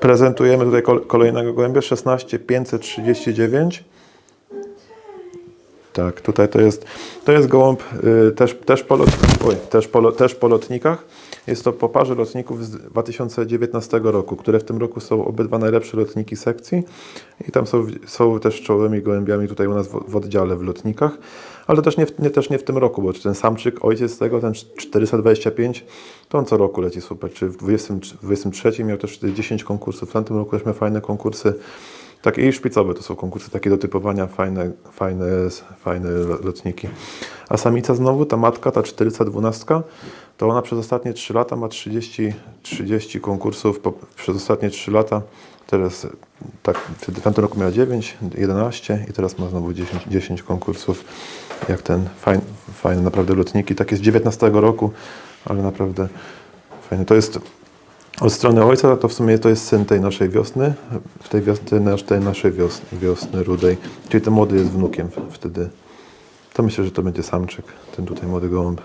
Prezentujemy tutaj kol- kolejnego gołębia 16539. Tak, tutaj to jest, to jest gołąb y, też, też, po lot, oj, też, po, też po lotnikach. Jest to po parze lotników z 2019 roku, które w tym roku są obydwa najlepsze lotniki sekcji. I tam są, są też czołowymi gołębiami tutaj u nas w, w oddziale w lotnikach. Ale też nie, w, nie, też nie w tym roku, bo ten samczyk, ojciec tego, ten 425, to on co roku leci super. Czy w 20, 23 miał też 10 konkursów, w tamtym roku też miał fajne konkursy. Takie i szpicowe to są konkursy takie do typowania, fajne, fajne, fajne lo- lotniki. A samica znowu, ta matka, ta 412, to ona przez ostatnie 3 lata ma 30, 30 konkursów po, przez ostatnie 3 lata. Teraz tak, w tamtym roku miała 9, 11 i teraz ma znowu 10, 10 konkursów. Jak ten fajny, fajne naprawdę lotniki, takie z 19 roku, ale naprawdę fajne. To jest od strony ojca to w sumie to jest syn tej naszej wiosny, tej, wios- tej, nasz- tej naszej wiosny, wiosny rudej. Czyli ten młody jest wnukiem wtedy. To myślę, że to będzie samczyk, ten tutaj młody gołąb.